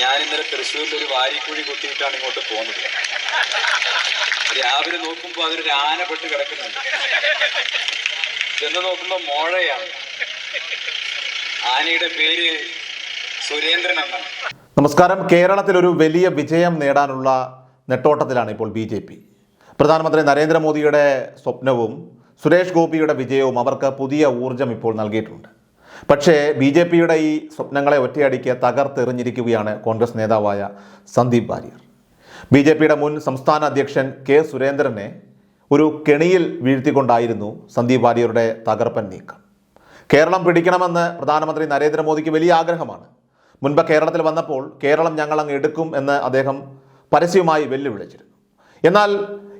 ഞാൻ ഇന്നലെ തൃശ്ശൂരിൽ ഒരു വാരിക്കുഴി കുത്തിയിട്ടാണ് ഇങ്ങോട്ട് പോകുന്നത്. രാവിലെ നോക്കുമ്പോൾ അതിലൊരു ആനപ്പെട്ട് പെട്ട് കിടക്കുന്നുണ്ട്. ചെന്ന് നോക്കുമ്പോൾ മോഴയാണ്. ആനയുടെ പേര് സുരേന്ദ്രൻ എന്നാണ്. നമസ്കാരം. കേരളത്തിൽ ഒരു വലിയ വിജയം നേടാനുള്ള നെട്ടോട്ടത്തിലാണ് ഇപ്പോൾ ബി ജെ പി. പ്രധാനമന്ത്രി നരേന്ദ്രമോദിയുടെ സ്വപ്നവും സുരേഷ് ഗോപിയുടെ വിജയവും അവർക്ക് പുതിയ ഊർജം ഇപ്പോൾ നൽകിയിട്ടുണ്ട്. പക്ഷേ ബി ജെ പിയുടെ ഈ സ്വപ്നങ്ങളെ ഒറ്റയടിക്ക് തകർത്തെറിഞ്ഞിരിക്കുകയാണ് കോൺഗ്രസ് നേതാവായ സന്ദീപ് വാര്യർ. ബി ജെ പിയുടെ മുൻ സംസ്ഥാന അധ്യക്ഷൻ കെ സുരേന്ദ്രനെ ഒരു കെണിയിൽ വീഴ്ത്തിക്കൊണ്ടായിരുന്നു സന്ദീപ് വാര്യരുടെ തകർപ്പൻ നീക്കം. കേരളം പിടിക്കണമെന്ന് പ്രധാനമന്ത്രി നരേന്ദ്രമോദിക്ക് വലിയ ആഗ്രഹമാണ്. മുൻപ് കേരളത്തിൽ വന്നപ്പോൾ കേരളം ഞങ്ങൾ അങ്ങ് എടുക്കും എന്ന് അദ്ദേഹം പരസ്യമായി വെല്ലുവിളിച്ചിരുന്നു. എന്നാൽ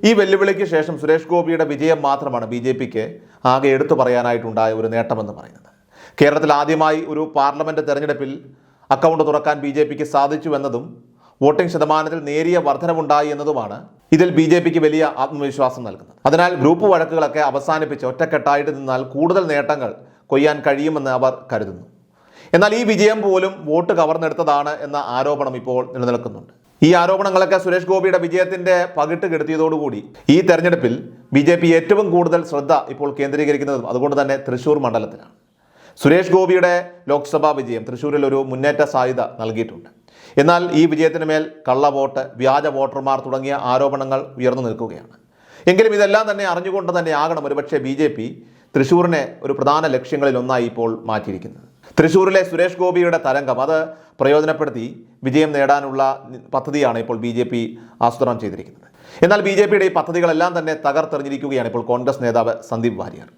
ഈ വെല്ലുവിളിക്ക് ശേഷം സുരേഷ് ഗോപിയുടെ വിജയം മാത്രമാണ് ബി ജെ പിക്ക് ആകെ എടുത്തു പറയാനായിട്ടുണ്ടായ ഒരു നേട്ടമെന്ന് പറയുന്നത്. കേരളത്തിൽ ആദ്യമായി ഒരു പാർലമെന്റ് തെരഞ്ഞെടുപ്പിൽ അക്കൗണ്ട് തുറക്കാൻ ബി ജെ പിക്ക് സാധിച്ചു എന്നതും വോട്ടിംഗ് ശതമാനത്തിൽ നേരിയ വർധനവുണ്ടായി എന്നതുമാണ് ഇതിൽ ബി ജെ പിക്ക് വലിയ ആത്മവിശ്വാസം നൽകുന്നത്. അതിനാൽ ഗ്രൂപ്പ് വഴക്കുകളൊക്കെ അവസാനിപ്പിച്ച് ഒറ്റക്കെട്ടായിട്ട് നിന്നാൽ കൂടുതൽ നേട്ടങ്ങൾ കൊയ്യാൻ കഴിയുമെന്ന് അവർ കരുതുന്നു. എന്നാൽ ഈ വിജയം പോലും വോട്ട് കവർന്നെടുത്തതാണ് എന്ന ആരോപണം ഇപ്പോൾ നിലനിൽക്കുന്നുണ്ട്. ഈ ആരോപണങ്ങളൊക്കെ സുരേഷ് ഗോപിയുടെ വിജയത്തിന്റെ പകിട്ട് കെടുത്തിയതോടുകൂടി ഈ തെരഞ്ഞെടുപ്പിൽ ബി ഏറ്റവും കൂടുതൽ ശ്രദ്ധ ഇപ്പോൾ കേന്ദ്രീകരിക്കുന്നതും അതുകൊണ്ട് തന്നെ തൃശൂർ മണ്ഡലത്തിലാണ്. സുരേഷ് ഗോപിയുടെ ലോക്സഭാ വിജയം തൃശ്ശൂരിൽ ഒരു മുന്നേറ്റ സാധ്യത നൽകിയിട്ടുണ്ട്. എന്നാൽ ഈ വിജയത്തിന് മേൽ കള്ളവോട്ട് വ്യാജ വോട്ടർമാർ തുടങ്ങിയ ആരോപണങ്ങൾ ഉയർന്നു നിൽക്കുകയാണ്. എങ്കിലും ഇതെല്ലാം തന്നെ അറിഞ്ഞുകൊണ്ട് തന്നെ ആകണം ഒരുപക്ഷെ ബി ജെ പി തൃശ്ശൂരിനെ ഒരു പ്രധാന ലക്ഷ്യങ്ങളിൽ ഒന്നായി ഇപ്പോൾ മാറ്റിയിരിക്കുന്നത്. തൃശ്ശൂരിലെ സുരേഷ് ഗോപിയുടെ തരംഗം അത് പ്രയോജനപ്പെടുത്തി വിജയം നേടാനുള്ള പദ്ധതിയാണ് ഇപ്പോൾ ബി ജെ പി ആസൂത്രണം ചെയ്തിരിക്കുന്നത്. എന്നാൽ ബി ജെ പിയുടെ ഈ പദ്ധതികളെല്ലാം തന്നെ തകർത്തെറിഞ്ഞിരിക്കുകയാണ് ഇപ്പോൾ കോൺഗ്രസ് നേതാവ് സന്ദീപ് വാര്യർ.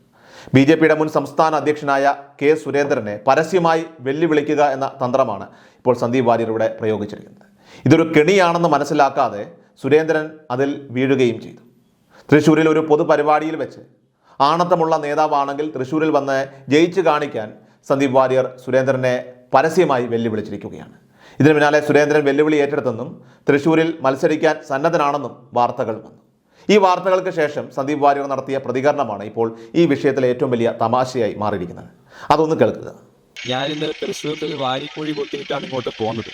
ബി ജെ പിയുടെ മുൻ സംസ്ഥാന അധ്യക്ഷനായ കെ സുരേന്ദ്രനെ പരസ്യമായി വെല്ലുവിളിക്കുക എന്ന തന്ത്രമാണ് ഇപ്പോൾ സന്ദീപ് വാര്യർ ഇവിടെ പ്രയോഗിച്ചിരിക്കുന്നത്. ഇതൊരു കെണിയാണെന്ന് മനസ്സിലാക്കാതെ സുരേന്ദ്രൻ അതിൽ വീഴുകയും ചെയ്തു. തൃശ്ശൂരിൽ ഒരു പൊതുപരിപാടിയിൽ വെച്ച് ആണത്തമുള്ള നേതാവാണെങ്കിൽ തൃശ്ശൂരിൽ വന്ന് ജയിച്ചു കാണിക്കാൻ സന്ദീപ് വാര്യർ സുരേന്ദ്രനെ പരസ്യമായി വെല്ലുവിളിച്ചിരിക്കുകയാണ്. ഇതിന് പിന്നാലെ സുരേന്ദ്രൻ വെല്ലുവിളി ഏറ്റെടുത്തെന്നും തൃശ്ശൂരിൽ മത്സരിക്കാൻ സന്നദ്ധനാണെന്നും വാർത്തകൾ വന്നു. ഈ വാർത്തകൾക്ക് ശേഷം സന്ദീപ് വാര്യർ നടത്തിയ പ്രതികരണമാണ് ഇപ്പോൾ ഈ വിഷയത്തിലെ ഏറ്റവും വലിയ തമാശയായി മാറിയിരിക്കുന്നത്. അതൊന്ന് കേൾക്കുക. ഞാനിന്ന് ഒരു വാരിക്കുഴി കുത്തിയിട്ടാണ് ഇങ്ങോട്ട് പോകുന്നത്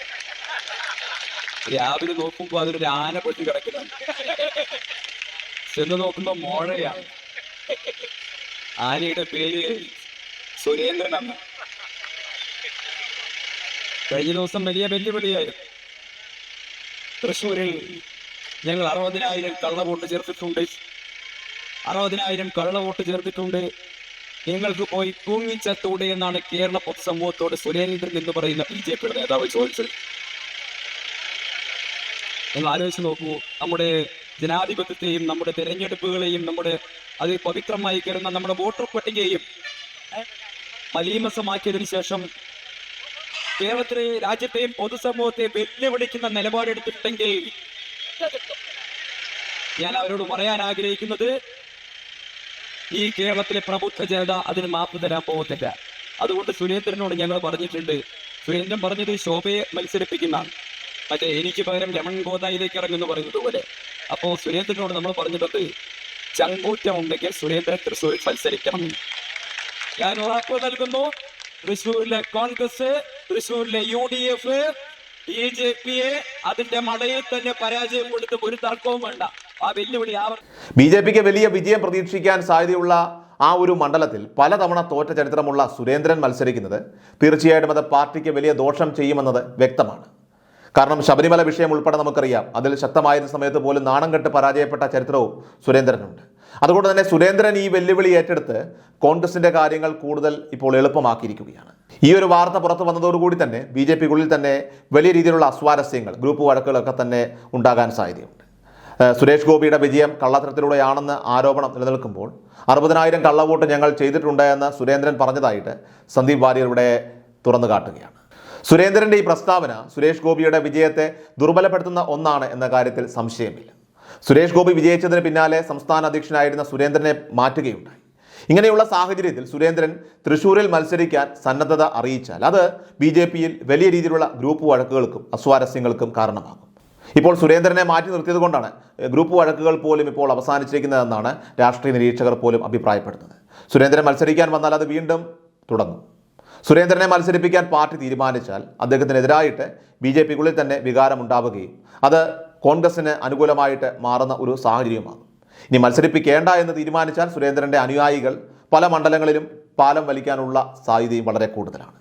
രാവിലെ നോക്കുമ്പോൾ അതൊരു ആന പൊട്ടി കിടക്കുന്നു ചെന്ന് നോക്കുമ്പോൾ മോഴയാണ്. ആനയുടെ പേര് സുരേന്ദ്രനാണ് കഴിഞ്ഞ ദിവസം വലിയ വെല്ലുവിളിയായിരുന്നു. തൃശ്ശൂരിൽ ഞങ്ങൾ അറുപതിനായിരം കള്ളവോട്ട് ചേർത്തിട്ടുണ്ട്. അറുപതിനായിരം കള്ളവോട്ട് ചേർത്തിട്ടുണ്ട്. നിങ്ങൾക്ക് പോയി തൂങ്ങിച്ചത്തൂടെ എന്നാണ് കേരള പൊതുസമൂഹത്തോട് സുരേന്ദ്രൻ എന്ന് പറയുന്ന ബി ജെ പിയുടെ നേതാവ് ചോദിച്ചത്. നിങ്ങൾ ആലോചിച്ച് നോക്കൂ നമ്മുടെ ജനാധിപത്യത്തെയും നമ്മുടെ തെരഞ്ഞെടുപ്പുകളെയും നമ്മുടെ അതിൽ പവിത്രമായി കയറുന്ന നമ്മുടെ വോട്ടർ പട്ടികയും മലീമസമാക്കിയതിനു ശേഷം കേരളത്തിലെ രാജ്യത്തെയും പൊതുസമൂഹത്തെ വെല്ലുവിളിക്കുന്ന നിലപാടെടുത്തിട്ടുണ്ടെങ്കിൽ ഞാൻ അവരോട് പറയാൻ ആഗ്രഹിക്കുന്നത് ഈ കേരളത്തിലെ പ്രബുദ്ധ ജനത അതിന് മാപ്പ് തരാൻ പോകത്തില്ല അതുകൊണ്ട് സുരേന്ദ്രനോട് ഞങ്ങൾ പറഞ്ഞിട്ടുണ്ട്. സുരേന്ദ്രൻ പറഞ്ഞത് ശോഭയെ മത്സരിപ്പിക്കുന്ന മറ്റേ എനിക്ക് പകരം രമൺ ഗോതായിലേക്ക് ഇറങ്ങുന്നു പറയുന്നത് പോലെ. അപ്പോൾ സുരേന്ദ്രനോട് നമ്മൾ പറഞ്ഞിട്ടുണ്ട് ചങ്കൂറ്റം ഉണ്ടെങ്കിൽ സുരേന്ദ്രൻ തൃശ്ശൂരിൽ മത്സരിക്കണം. ഞാൻ ഉറപ്പ് നൽകുന്നു തൃശ്ശൂരിലെ കോൺഗ്രസ് തൃശ്ശൂരിലെ U D F B J പിയെ അതിന്റെ മടയിൽ തന്നെ പരാജയപ്പെടുത്തും ഒരു തർക്കവും വേണ്ട. ആ വെല്ലുവിളി ആവർ ബി ജെ പിക്ക് വലിയ വിജയം പ്രതീക്ഷിക്കാൻ സാധ്യതയുള്ള ആ ഒരു മണ്ഡലത്തിൽ പലതവണ തോറ്റ ചരിത്രമുള്ള സുരേന്ദ്രൻ മത്സരിക്കുന്നത് തീർച്ചയായിട്ടും അത് പാർട്ടിക്ക് വലിയ ദോഷം ചെയ്യുമെന്നത് വ്യക്തമാണ്. കാരണം ശബരിമല വിഷയം ഉൾപ്പെടെ നമുക്കറിയാം. അതിൽ ശക്തമായിരുന്ന സമയത്ത് പോലും നാണം കെട്ട് പരാജയപ്പെട്ട ചരിത്രവും സുരേന്ദ്രനുണ്ട്. അതുകൊണ്ട് തന്നെ സുരേന്ദ്രൻ ഈ വെല്ലുവിളി ഏറ്റെടുത്ത് കോൺഗ്രസിന്റെ കാര്യങ്ങൾ കൂടുതൽ ഇപ്പോൾ എളുപ്പമാക്കിയിരിക്കുകയാണ്. ഈ ഒരു വാർത്ത പുറത്തു വന്നതോടുകൂടി തന്നെ ബി ജെ പിക്കുള്ളിൽ തന്നെ വലിയ രീതിയിലുള്ള അസ്വാരസ്യങ്ങൾ ഗ്രൂപ്പ് വഴക്കുകളൊക്കെ തന്നെ ഉണ്ടാകാൻ സാധ്യതയുണ്ട്. സുരേഷ് ഗോപിയുടെ വിജയം കള്ളത്തരത്തിലൂടെയാണെന്ന് ആരോപണം നിലനിൽക്കുമ്പോൾ അറുപതിനായിരം കള്ളവോട്ട് ഞങ്ങൾ ചെയ്തിട്ടുണ്ട് എന്ന് സുരേന്ദ്രൻ പറഞ്ഞതായിട്ട് സന്ദീപ് വാര്യർ ഇവിടെ തുറന്നു കാട്ടുകയാണ്. സുരേന്ദ്രന്റെ ഈ പ്രസ്താവന സുരേഷ് ഗോപിയുടെ വിജയത്തെ ദുർബലപ്പെടുത്തുന്ന ഒന്നാണ് എന്ന കാര്യത്തിൽ സംശയമില്ല. സുരേഷ് ഗോപി വിജയിച്ചതിന് പിന്നാലെ സംസ്ഥാന അധ്യക്ഷനായിരുന്ന സുരേന്ദ്രനെ മാറ്റുകയുണ്ടായി. ഇങ്ങനെയുള്ള സാഹചര്യത്തിൽ സുരേന്ദ്രൻ തൃശൂരിൽ മത്സരിക്കാൻ സന്നദ്ധത അറിയിച്ചാൽ അത് ബി ജെ പിയിൽ വലിയ രീതിയിലുള്ള ഗ്രൂപ്പ് വഴക്കുകൾക്കും അസ്വാരസ്യങ്ങൾക്കും കാരണമാകും. ഇപ്പോൾ സുരേന്ദ്രനെ മാറ്റി നിർത്തിയത് കൊണ്ടാണ് ഗ്രൂപ്പ് വഴക്കുകൾ പോലും ഇപ്പോൾ അവസാനിച്ചിരിക്കുന്നതെന്നാണ് രാഷ്ട്രീയ നിരീക്ഷകർ പോലും അഭിപ്രായപ്പെടുന്നത്. സുരേന്ദ്രൻ മത്സരിക്കാൻ വന്നാൽ അത് വീണ്ടും തുടങ്ങും. സുരേന്ദ്രനെ മത്സരിപ്പിക്കാൻ പാർട്ടി തീരുമാനിച്ചാൽ അദ്ദേഹത്തിനെതിരായിട്ട് ബി ജെ പിക്കുള്ളിൽ തന്നെ വികാരമുണ്ടാവുകയും അത് കോൺഗ്രസിന് അനുകൂലമായിട്ട് മാറുന്ന ഒരു സാഹചര്യമാണ് ഇനി മത്സരിപ്പിക്കേണ്ട എന്ന് തീരുമാനിച്ചാൽ സുരേന്ദ്രന്റെ അനുയായികൾ പല മണ്ഡലങ്ങളിലും പാലം വലിക്കാനുള്ള സാധ്യതയും വളരെ കൂടുതലാണ്.